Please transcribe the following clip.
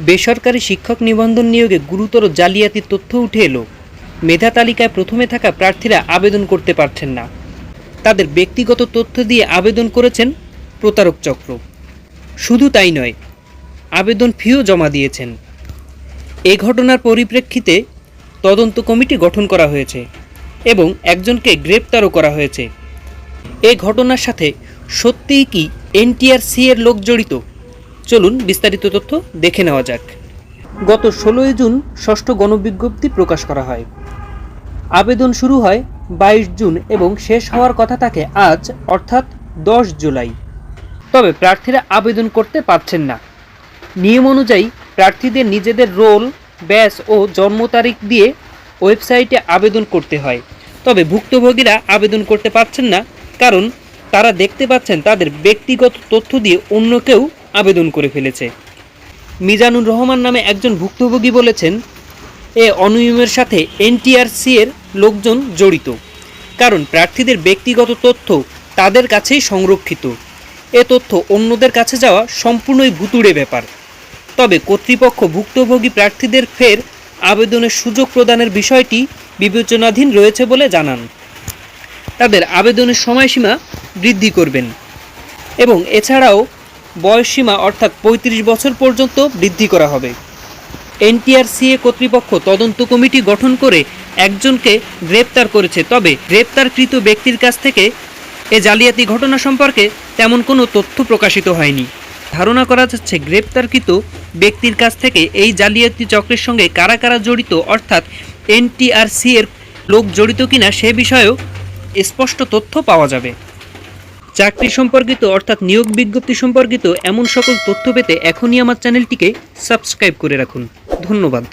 বেসরকারি শিক্ষক নিবন্ধন নিয়োগে গুরুতর জালিয়াতির তথ্য উঠে এলো। মেধা তালিকায় প্রথমে থাকা প্রার্থীরা আবেদন করতে পারছেন না। তাদের ব্যক্তিগত তথ্য দিয়ে আবেদন করেছেন প্রতারক চক্র। শুধু তাই নয়, আবেদন ফিও জমা দিয়েছেন। এ ঘটনার পরিপ্রেক্ষিতে তদন্ত কমিটি গঠন করা হয়েছে এবং একজনকে গ্রেপ্তারও করা হয়েছে। এ ঘটনার সাথে সত্যিই কি এনটিআরসি এর লোক জড়িত? চলুন বিস্তারিত তথ্য দেখে নেওয়া যাক। গত ষোলোই জুন ষষ্ঠ গণবিজ্ঞপ্তি প্রকাশ করা হয়। আবেদন শুরু হয় বাইশ জুন এবং শেষ হওয়ার কথা থাকে আজ, অর্থাৎ দশ জুলাই। তবে প্রার্থীরা আবেদন করতে পারছেন না। নিয়ম অনুযায়ী প্রার্থীদের নিজেদের রোল, ব্যাস ও জন্ম তারিখ দিয়ে ওয়েবসাইটে আবেদন করতে হয়। তবে ভুক্তভোগীরা আবেদন করতে পারছেন না, কারণ তারা দেখতে পাচ্ছেন তাদের ব্যক্তিগত তথ্য দিয়ে অন্য কেউ আবেদন করে ফেলেছে। মিজানুর রহমান নামে একজন ভুক্তভোগী বলেছেন, এ অনিয়মের সাথে এনটিআরসি এর লোকজন জড়িত। কারণ প্রার্থীদের ব্যক্তিগত তথ্য তাদের কাছেই সংরক্ষিত। এ তথ্য অন্যদের কাছে যাওয়া সম্পূর্ণই ভুতুড়ে ব্যাপার। তবে কর্তৃপক্ষ ভুক্তভোগী প্রার্থীদের ফের আবেদনের সুযোগ প্রদানের বিষয়টি বিবেচনাধীন রয়েছে বলে জানান। তাদের আবেদনের সময়সীমা বৃদ্ধি করবেন। এবং এছাড়াও বয়সসীমা অর্থাৎ পঁয়ত্রিশ বছর পর্যন্ত বৃদ্ধি করা হবে। এনটিআরসিএ কর্তৃপক্ষ তদন্ত কমিটি গঠন করে একজনকে গ্রেপ্তার করেছে। তবে গ্রেপ্তারকৃত ব্যক্তির কাছ থেকে এ জালিয়াতি ঘটনা সম্পর্কে তেমন কোনো তথ্য প্রকাশিত হয়নি। ধারণা করা যাচ্ছে, গ্রেপ্তারকৃত ব্যক্তির কাছ থেকে এই জালিয়াতি চক্রের সঙ্গে কারা কারা জড়িত, অর্থাৎ এনটিআরসি এর লোক জড়িত কিনা সে বিষয়েও স্পষ্ট তথ্য পাওয়া যাবে। চাকরি সম্পর্কিত অর্থাৎ নিয়োগ বিজ্ঞপ্তি সম্পর্কিত এমন সকল তথ্য পেতে এখনই আমার চ্যানেলটিকে সাবস্ক্রাইব করে রাখুন। ধন্যবাদ।